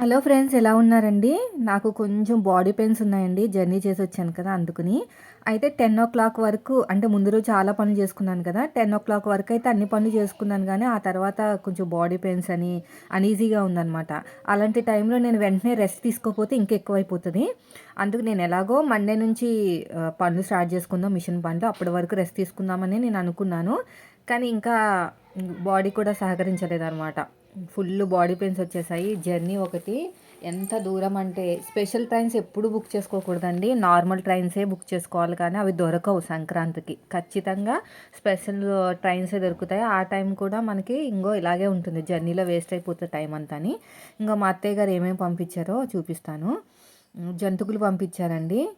Hello friends ఎలా ఉన్నారండి? నాకు కొంచెం బాడీ పెయిన్స్ ఉన్నాయండి. జర్నీ చేసి వచ్చాను కదా అందుకుని. అయితే టెన్ ఓ క్లాక్ వరకు అంటే ముందు రోజు చాలా పనులు చేసుకున్నాను కదా. టెన్ ఓ క్లాక్ వరకు అయితే అన్ని పనులు చేసుకున్నాను కానీ ఆ తర్వాత కొంచెం బాడీ పెయిన్స్ అని అనీజీగా ఉందన్నమాట. అలాంటి టైంలో నేను వెంటనే రెస్ట్ తీసుకోకపోతే ఇంకా ఎక్కువైపోతుంది అందుకు నేను ఎలాగో మండే నుంచి పనులు స్టార్ట్ చేసుకుందాం మిషన్ పనులు అప్పటి వరకు రెస్ట్ తీసుకుందామని నేను అనుకున్నాను. కానీ ఇంకా బాడీ కూడా సహకరించలేదు అనమాట ఫుల్ బాడీ పెయిన్స్ వచ్చేసాయి. జర్నీ ఒకటి. ఎంత దూరం అంటే స్పెషల్ ట్రైన్స్ ఎప్పుడు బుక్ చేసుకోకూడదండి. నార్మల్ ట్రైన్సే బుక్ చేసుకోవాలి కానీ అవి దొరకవు సంక్రాంతికి. ఖచ్చితంగా స్పెషల్ ట్రైన్సే దొరుకుతాయి. ఆ టైం కూడా మనకి ఇంకో ఇలాగే ఉంటుంది. జర్నీలో వేస్ట్ అయిపోతుంది టైం అంతా అని ఇంకా మా అత్తయ్య గారు ఏమేమి పంపించారో చూపిస్తాను. జంతుకులు పంపించారండి.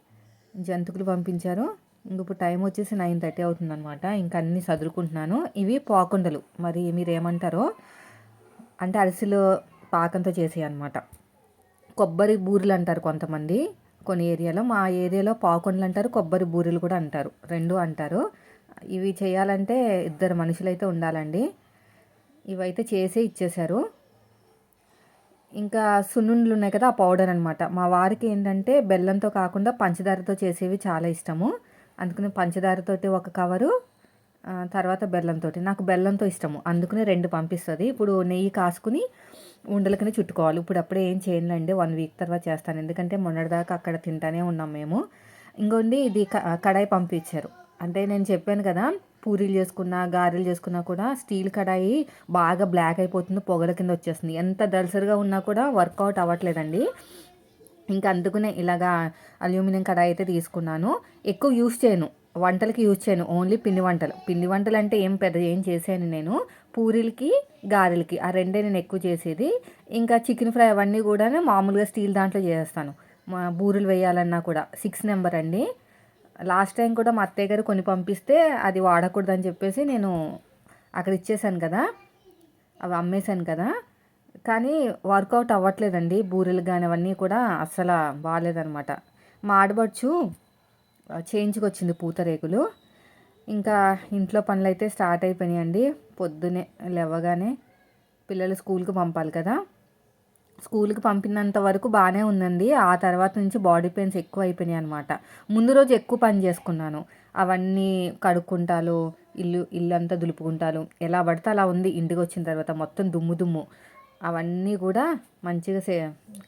జంతుకులు పంపించారు. ఇంకొక ఇప్పుడు టైం వచ్చేసి నైన్ థర్టీ అవుతుందన్నమాట. ఇంకా అన్నీ సదురుకుంటున్నాను. ఇవి పాకుండలు. మరి మీరు ఏమంటారో అంటే అరిసెలు పాకంతో చేసేవి అనమాట కొబ్బరి బూరెలు అంటారు కొంతమంది కొన్ని ఏరియాలో. మా ఏరియాలో పాకొండలు అంటారు కొబ్బరి బూరెలు కూడా అంటారు. రెండు అంటారు. ఇవి చేయాలంటే ఇద్దరు మనుషులు అయితే ఉండాలండి. ఇవైతే చేసే ఇచ్చేశారు. ఇంకా సున్నుండలు ఉన్నాయి కదా ఆ పౌడర్ అనమాట మా వారికి ఏంటంటే బెల్లంతో కాకుండా పంచదారతో చేసేవి చాలా ఇష్టము. అందుకని పంచదారతోటి ఒక కవరు తర్వాత బెల్లంతో నాకు బెల్లంతో ఇష్టము. అందుకనే రెండు పంపిస్తుంది. ఇప్పుడు నెయ్యి కాసుకుని ఉండలకనే చుట్టుకోవాలి. ఇప్పుడు అప్పుడే ఏం చేయనులేండి వన్ వీక్ తర్వాత చేస్తాను. ఎందుకంటే మొన్నటిదాకా అక్కడ తింటానే ఉన్నాం మేము. ఇంకోండి ఇది క- కడాయి పంపించారు. అంటే నేను చెప్పాను కదా పూరీలు చేసుకున్నా గారెలు చేసుకున్నా కూడా స్టీల్ కడాయి బాగా బ్లాక్ అయిపోతుంది పొగల కింద వచ్చేస్తుంది. ఎంత దలసరిగా ఉన్నా కూడా వర్కౌట్ అవ్వట్లేదండి. ఇంకా అందుకునే ఇలాగా అల్యూమినియం కడాయి అయితే తీసుకున్నాను. ఎక్కువ యూస్ చేయను. వంటలకి యూజ్ చేయను. ఓన్లీ పిండి వంటలు. పిండి వంటలు అంటే ఏం పెద్ద ఏం చేశాను నేను. పూరీలకి గారెలకి ఆ రెండే నేను ఎక్కువ చేసేది. ఇంకా చికెన్ ఫ్రై అవన్నీ కూడా మామూలుగా స్టీల్ దాంట్లో చేస్తాను. మా బూరెలు వేయాలన్నా కూడా. సిక్స్ నెంబర్ అండి. లాస్ట్ టైం కూడా మా అత్తయ్య గారు కొన్ని పంపిస్తే అది వాడకూడదని చెప్పేసి నేను అక్కడ ఇచ్చేసాను కదా. అవి అమ్మేశాను కదా. కానీ వర్కౌట్ అవ్వట్లేదండి. బూరెలు కానీ అవన్నీ కూడా అస్సలు బాగాలేదనమాట. మా ఆడబడుచు చేయించుకొచ్చింది పూతరేకులు ఇంకా ఇంట్లో పనులు అయితే స్టార్ట్ అయిపోయినాయండి. పొద్దునే లేవగానే పిల్లలు స్కూల్కి పంపాలి కదా. స్కూల్కి పంపినంత వరకు బాగానే ఉందండి. ఆ తర్వాత నుంచి బాడీ పెయిన్స్ ఎక్కువ అయిపోయినాయి అనమాట ముందు రోజు ఎక్కువ పని చేసుకున్నాను. అవన్నీ కడుక్కుంటాలు ఇల్లు ఇల్లంతా దులుపుకుంటాలు. ఎలా పడితే అలా ఉంది. ఇంటికి వచ్చిన తర్వాత మొత్తం దుమ్ము దుమ్ము. అవన్నీ కూడా మంచిగా సే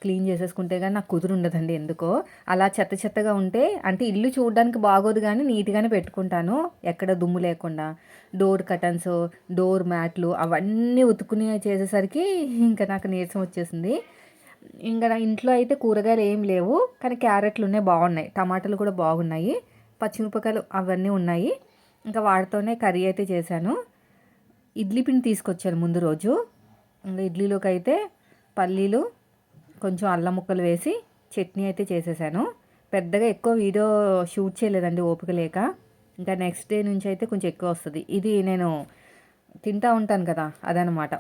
క్లీన్ చేసేసుకుంటే కానీ నాకు కుదురు ఉండదండి ఎందుకో. అలా చెత్త చెత్తగా ఉంటే అంటే ఇల్లు చూడడానికి బాగోదు కానీ నీట్గానే పెట్టుకుంటాను ఎక్కడ దుమ్ము లేకుండా. డోర్ కటన్స్ డోర్ మ్యాట్లు అవన్నీ ఉతుకుని చేసేసరికి ఇంకా నాకు నీరసం వచ్చేసింది. ఇంకా నా ఇంట్లో అయితే కూరగాయలు ఏం లేవు కానీ క్యారెట్లు ఉన్నాయి బాగున్నాయి. టమాటాలు కూడా బాగున్నాయి పచ్చిమిరపకాయలు అవన్నీ ఉన్నాయి. ఇంకా వాటితోనే కర్రీ అయితే చేశాను. ఇడ్లీ పిండి తీసుకొచ్చాను ముందు రోజు. ఇంకా ఇడ్లీలోకి అయితే పల్లీలు కొంచెం అల్లం ముక్కలు వేసి చట్నీ అయితే చేసేసాను. పెద్దగా ఎక్కువ వీడియో షూట్ చేయలేదండి ఓపిక లేక. ఇంకా నెక్స్ట్ డే నుంచి అయితే కొంచెం ఎక్కువ వస్తుంది. ఇది నేను తింటా ఉంటాను కదా అదనమాట.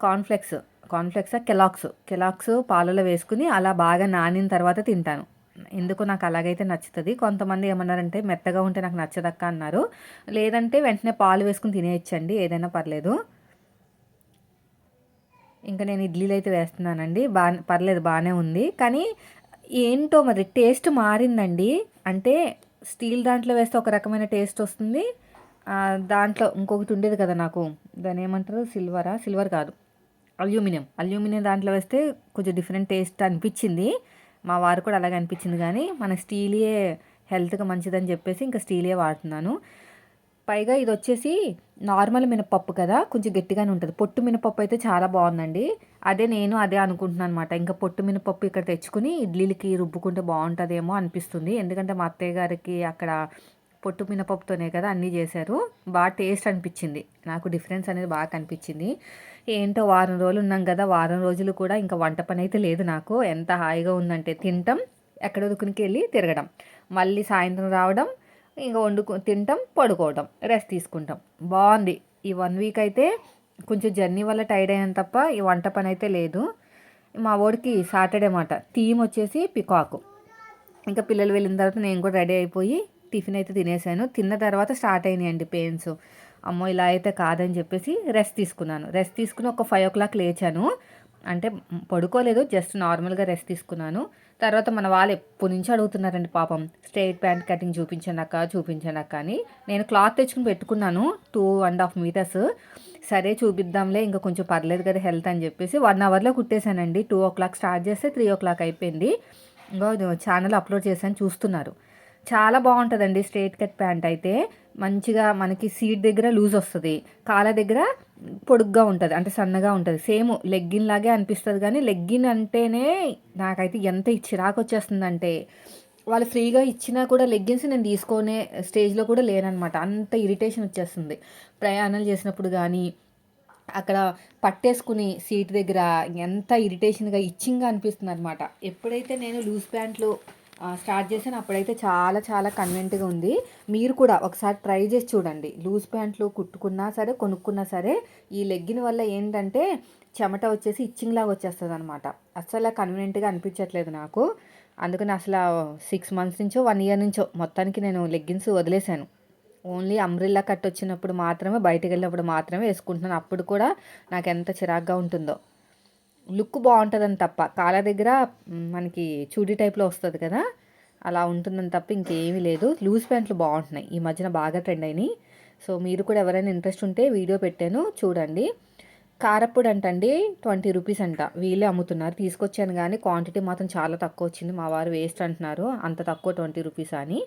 Cornflakes cornflakes కెలాక్స్. కెలాక్స్ పాలలో వేసుకుని అలా బాగా నానిన తర్వాత తింటాను. ఎందుకు నాకు అలాగైతే నచ్చుతుంది? కొంతమంది ఏమన్నారంటే మెత్తగా ఉంటే నాకు నచ్చదక్క అన్నారు. లేదంటే వెంటనే పాలు వేసుకుని తినేయచ్చండి ఏదైనా పర్లేదు. ఇంకా నేను ఇడ్లీలు అయితే వేస్తున్నానండి. బా పర్లేదు బాగానే ఉంది. కానీ ఏంటో మరి టేస్ట్ మారిందండి. అంటే స్టీల్ దాంట్లో వేస్తే ఒక రకమైన టేస్ట్ వస్తుంది. దాంట్లో ఇంకొకటి ఉండేది కదా నాకు. దాని ఏమంటారు? సిల్వరా? సిల్వర్ కాదు. అల్యూమినియం. అల్యూమినియం దాంట్లో వేస్తే కొంచెం డిఫరెంట్ టేస్ట్ అనిపించింది. మా వారు కూడా అలాగే అనిపించింది కానీ మన స్టీలియే హెల్త్కి మంచిదని చెప్పేసి ఇంకా స్టీలియే వాడుతున్నాను. పైగా ఇది వచ్చేసి నార్మల్ మినపప్పు కదా కొంచెం గట్టిగానే ఉంటుంది. పొట్టు మినపప్పు అయితే చాలా బాగుందండి. అదే నేను అదే అనుకుంటున్నాను అనమాట ఇంకా పొట్టు మినపప్పు ఇక్కడ తెచ్చుకుని ఇడ్లీలకి రుబ్బుకుంటే బాగుంటుందేమో అనిపిస్తుంది. ఎందుకంటే మా అత్తయ్య గారికి అక్కడ పొట్టు మినపప్పుతోనే కదా అన్నీ చేశారు. బాగా టేస్ట్ అనిపించింది. నాకు డిఫరెన్స్ అనేది బాగా కనిపించింది. ఏంటో వారం రోజులు ఉన్నాం కదా వారం రోజులు కూడా ఇంకా వంట పని అయితే లేదు నాకు. ఎంత హాయిగా ఉందంటే తింటాం ఎక్కడ దుకునికి వెళ్ళి తిరగడం. మళ్ళీ సాయంత్రం రావడం ఇంకా వండుకు తింటాం పడుకోవడం రెస్ట్ తీసుకుంటాం. బాగుంది. ఈ వన్ వీక్ అయితే కొంచెం జర్నీ వల్ల టైర్డ్ అయ్యాను తప్ప ఈ వంట పని అయితే లేదు. మా వాడికి సాటర్డే మాట థీమ్ వచ్చేసి పికాకు. ఇంకా పిల్లలు వెళ్ళిన తర్వాత నేను కూడా రెడీ అయిపోయి టిఫిన్ అయితే తినేసాను. తిన్న తర్వాత స్టార్ట్ అయినాయండి పెయిన్స్. అమ్మో ఇలా అయితే కాదని చెప్పేసి రెస్ట్ తీసుకున్నాను. రెస్ట్ తీసుకుని ఒక ఫైవ్ ఓ క్లాక్ లేచాను. అంటే పడుకోలేదు జస్ట్ నార్మల్గా రెస్ట్ తీసుకున్నాను. తర్వాత మన వాళ్ళు ఎప్పటి నుంచి అడుగుతున్నారండి పాపం స్ట్రైట్ ప్యాంట్ కటింగ్ చూపించనక్క చూపించనక్క అని. నేను క్లాత్ తెచ్చుకుని పెట్టుకున్నాను టూ అండ్ హాఫ్ మీటర్స్ సరే చూపిద్దాంలే ఇంకా కొంచెం పర్లేదు కదా హెల్త్ అని చెప్పేసి వన్ అవర్లో కుట్టేశానండి. టూ ఓ క్లాక్ స్టార్ట్ చేస్తే త్రీ ఓ క్లాక్ అయిపోయింది. ఇంకో ఛానల్ అప్లోడ్ చేశాను చూస్తున్నారు. చాలా బాగుంటుందండి స్ట్రైట్ కట్ ప్యాంట్ అయితే. మంచిగా మనకి సీట్ దగ్గర లూజ్ వస్తుంది. కాళ్ళ దగ్గర పొడుగ్గా ఉంటుంది అంటే సన్నగా ఉంటుంది. సేమ్ లెగ్గిన్ లాగే అనిపిస్తుంది కానీ లెగ్గిన్ అంటేనే నాకైతే ఎంత చిరాకు వచ్చేస్తుందంటే వాళ్ళు ఫ్రీగా ఇచ్చినా కూడా లెగ్గిన్స్ నేను తీసుకునే స్టేజ్లో కూడా లేననమాట అంత ఇరిటేషన్ వచ్చేస్తుంది. ప్రయాణాలు చేసినప్పుడు కానీ అక్కడ పట్టేసుకుని సీట్ దగ్గర ఎంత ఇరిటేషన్గా ఇచ్చింగ్గా అనిపిస్తుంది అనమాట ఎప్పుడైతే నేను లూజ్ ప్యాంట్లు స్టార్ట్ చేశాను. అప్పుడైతే చాలా చాలా కన్వెంట్గా ఉంది. మీరు కూడా ఒకసారి ట్రై చేసి చూడండి. లూజ్ ప్యాంట్లు కుట్టుకున్నా సరే కొనుక్కున్నా సరే ఈ లెగ్గిన్ వల్ల ఏంటంటే చెమట వచ్చేసి ఇచ్చింగ్ లాగా వచ్చేస్తుంది అనమాట అసలు కన్వీనియంట్గా అనిపించట్లేదు నాకు. అందుకని అసలు సిక్స్ మంత్స్ నుంచో వన్ ఇయర్ నుంచో మొత్తానికి నేను లెగ్గిన్స్ వదిలేశాను. ఓన్లీ అంబ్రిల్లా కట్ వచ్చినప్పుడు మాత్రమే బయటకు వెళ్ళినప్పుడు మాత్రమే వేసుకుంటున్నాను. అప్పుడు కూడా నాకు ఎంత చిరాగ్గా ఉంటుందో. లుక్ బాగుంటుందని తప్ప. కాళ్ళ దగ్గర మనకి చూడి టైప్లో వస్తుంది కదా. అలా ఉంటుందని తప్ప ఇంకేమీ లేదు. లూజ్ ప్యాంట్లు బాగుంటున్నాయి. ఈ మధ్యన బాగా ట్రెండ్ అయినాయి. సో మీరు కూడా ఎవరైనా ఇంట్రెస్ట్ ఉంటే వీడియో పెట్టాను. చూడండి. కారప్పుడు అంటండి ట్వంటీ రూపీస్ అంట. వీళ్ళే అమ్ముతున్నారు. తీసుకొచ్చాను కానీ క్వాంటిటీ మాత్రం చాలా తక్కువ వచ్చింది. మా వారు వేస్ట్ అంటున్నారు. అంత తక్కువ ట్వంటీ రూపీస్ అని.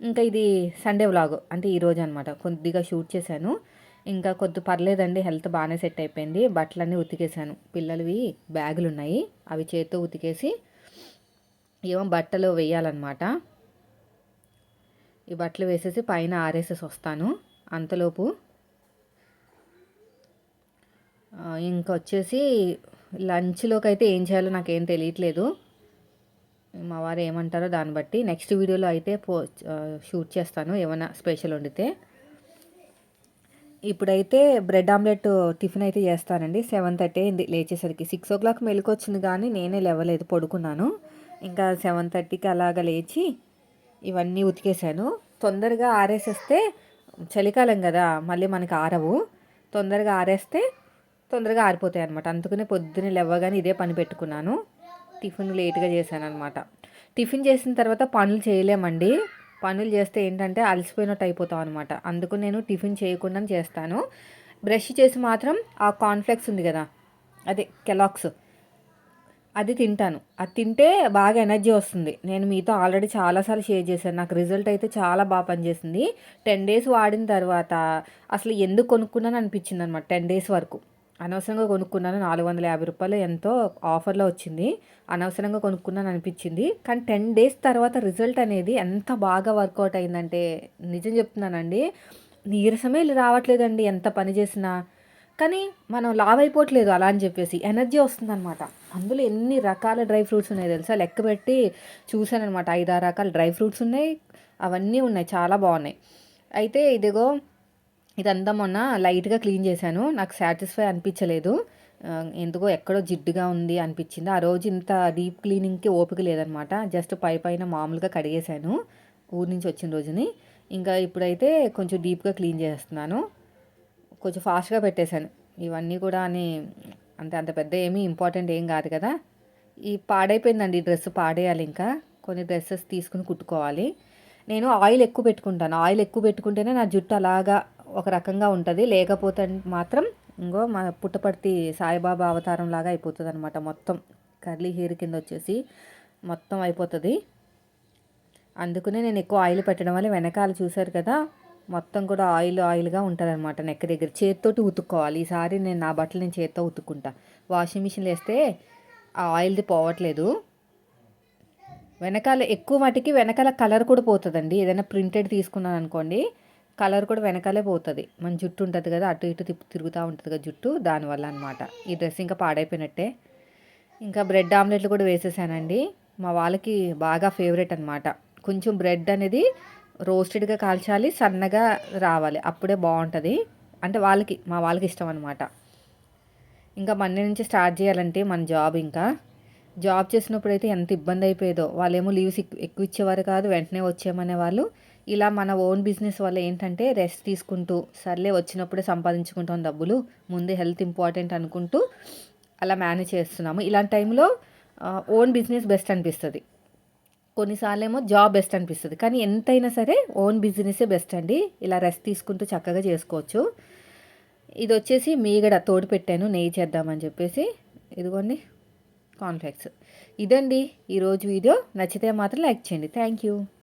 ఇంకా ఇది సండే వ్లాగ్. అంటే ఈరోజు అనమాట కొద్దిగా షూట్ చేశాను. ఇంకా కొద్ది పర్లేదండి హెల్త్ బాగానే సెట్ అయిపోయింది. బట్టలన్నీ ఉతికేసాను పిల్లలవి బ్యాగులు ఉన్నాయి అవి చేతితో ఉతికేసి ఏమో బట్టలు వేయాలన్నమాట. ఈ బట్టలు వేసేసి పైన ఆర్ఎస్ఎస్ వస్తాను. అంతలోపు ఇంకొచ్చేసి లంచ్లోకి అయితే ఏం చేయాలో నాకేం తెలియట్లేదు. మా వారు ఏమంటారో దాన్ని బట్టి నెక్స్ట్ వీడియోలో అయితే పో షూట్ చేస్తాను. ఏమైనా స్పెషల్ వండితే ఇప్పుడైతే బ్రెడ్ ఆమ్లెట్ టిఫిన్ అయితే చేస్తానండి. సెవెన్ థర్టీ అయింది లేచేసరికి. సిక్స్ ఓ క్లాక్ మెలుకొచ్చింది కానీ నేనే లేవలేదు పడుకున్నాను. ఇంకా సెవెన్ థర్టీకి అలాగ లేచి ఇవన్నీ ఉతికేసాను తొందరగా ఆరేసేస్తే చలికాలం కదా మళ్ళీ మనకి ఆరవు. తొందరగా ఆరేస్తే తొందరగా ఆరిపోతాయి అనమాట అందుకనే పొద్దున్నే లేవగానే ఇదే పని పెట్టుకున్నాను. టిఫిన్ లేట్గా చేశాను అనమాట టిఫిన్ చేసిన తర్వాత పనులు చేయలేమండి. పనులు చేస్తే ఏంటంటే అలసిపోయినట్టు అయిపోతాం అనమాట అందుకు నేను టిఫిన్ చేయకుండా చేస్తాను. బ్రష్ చేసి మాత్రం ఆ కాన్ఫ్లెక్స్ ఉంది కదా అదే కెలాక్స్ అది తింటాను. అది తింటే బాగా ఎనర్జీ వస్తుంది. నేను మీతో ఆల్రెడీ చాలాసార్లు షేర్ చేశాను. నాకు రిజల్ట్ అయితే చాలా బాగా పనిచేసింది. టెన్ డేస్ వాడిన తర్వాత అసలు ఎందుకు కొనుక్కున్నాను అనిపించింది అనమాట టెన్ డేస్ వరకు. అనవసరంగా కొనుక్కున్నాను. నాలుగు వందల యాభై రూపాయలు ఎంతో ఆఫర్లో వచ్చింది. అనవసరంగా కొనుక్కున్నాను అనిపించింది. కానీ టెన్ డేస్ తర్వాత రిజల్ట్ అనేది ఎంత బాగా వర్కౌట్ అయిందంటే నిజం చెప్తున్నానండి నీరసమే రావట్లేదండి ఎంత పని చేసినా. కానీ మనం లావ్ అయిపోవట్లేదు అలా అని చెప్పేసి ఎనర్జీ వస్తుందన్నమాట. అందులో ఎన్ని రకాల డ్రై ఫ్రూట్స్ ఉన్నాయి తెలుసా? లెక్క పెట్టి చూశానమాట ఐదారు రకాల డ్రై ఫ్రూట్స్ ఉన్నాయి. అవన్నీ ఉన్నాయి. చాలా బాగున్నాయి. అయితే ఇదిగో ఇదంతా మొన్న లైట్గా క్లీన్ చేశాను. నాకు సాటిస్ఫై అనిపించలేదు. ఎందుకో ఎక్కడో జిడ్డుగా ఉంది అనిపించింది. ఆ రోజు ఇంత డీప్ క్లీనింగ్కి ఓపిక లేదనమాట. జస్ట్ పై పైన మామూలుగా కడిగేశాను. ఊరి నుంచి వచ్చిన రోజుని. ఇంకా ఇప్పుడైతే కొంచెం డీప్గా క్లీన్ చేస్తున్నాను. కొంచెం ఫాస్ట్గా పెట్టేశాను. ఇవన్నీ కూడా అని అంత అంత పెద్ద ఏమీ ఇంపార్టెంట్ ఏం కాదు కదా. ఈ పాడైపోయిందండి ఈ డ్రెస్ పాడేయాలి ఇంకా. కొన్ని డ్రెస్సెస్ తీసుకుని కుట్టుకోవాలి. నేను ఆయిల్ ఎక్కువ పెట్టుకుంటాను. ఆయిల్ ఎక్కువ పెట్టుకుంటేనే నా జుట్టు అలాగా ఒక రకంగా ఉంటుంది. లేకపోతే మాత్రం ఇంకో మా పుట్టపర్తి సాయిబాబా అవతారం లాగా అయిపోతుంది అనమాట మొత్తం. కర్లీ హెయిర్ కింద వచ్చేసి మొత్తం అయిపోతుంది. అందుకనే నేను ఎక్కువ ఆయిల్ పెట్టడం వల్ల వెనకాల చూశారు కదా మొత్తం కూడా ఆయిల్ ఆయిల్గా ఉంటుందన్నమాట నెక్ దగ్గర. చేతితోటి ఉతుక్కోవాలి. ఈసారి నేను నా బట్టలు నేను చేతితో ఉతుక్కుంటా. వాషింగ్ మిషన్లో వేస్తే ఆ ఆయిల్ది పోవట్లేదు. వెనకాల ఎక్కువ వాటికి వెనకాల కలర్ కూడా పోతుందండి. ఏదైనా ప్రింటెడ్ తీసుకున్నాను అనుకోండి కలర్ కూడా వెనకాలే పోతుంది. మన జుట్టు ఉంటుంది కదా అటు ఇటు తిప్పు తిరుగుతూ ఉంటుంది కదా జుట్టు దానివల్ల అనమాట ఈ డ్రెస్ ఇంకా పాడైపోయినట్టే. ఇంకా బ్రెడ్ ఆమ్లెట్లు కూడా వేసేసానండి. మా వాళ్ళకి బాగా ఫేవరెట్ అనమాట కొంచెం బ్రెడ్ అనేది రోస్టెడ్గా కాల్చాలి సన్నగా రావాలి అప్పుడే బాగుంటుంది. అంటే వాళ్ళకి మా వాళ్ళకి ఇష్టం అనమాట ఇంకా మండే నుంచి స్టార్ట్ చేయాలంటే మన జాబ్ ఇంకా. జాబ్ చేసినప్పుడు అయితే ఎంత ఇబ్బంది అయిపోయేదో వాళ్ళేమో లీవ్స్ ఎక్కువ ఇచ్చేవారు కాదు వెంటనే వచ్చేయమనే వాళ్ళు ఇలా మన ఓన్ బిజినెస్ వల్ల ఏంటంటే రెస్ట్ తీసుకుంటూ సర్లే వచ్చినప్పుడే సంపాదించుకుంటాం డబ్బులు ముందే హెల్త్ ఇంపార్టెంట్ అనుకుంటూ అలా మేనేజ్ చేస్తున్నాము. ఇలాంటి టైంలో ఓన్ బిజినెస్ బెస్ట్ అనిపిస్తుంది. కొన్నిసార్లు ఏమో జాబ్ బెస్ట్ అనిపిస్తుంది. కానీ ఎంతైనా సరే ఓన్ బిజినెసే బెస్ట్ అండి. ఇలా రెస్ట్ తీసుకుంటూ చక్కగా చేసుకోవచ్చు. ఇది వచ్చేసి మీగడ తోడు పెట్టాను నెయ్యి చేద్దామని చెప్పేసి. ఇదిగోండి కాన్ఫ్లెక్స్ ఇదండి ఈరోజు వీడియో. నచ్చితే మాత్రం లైక్ చేయండి. Thank you.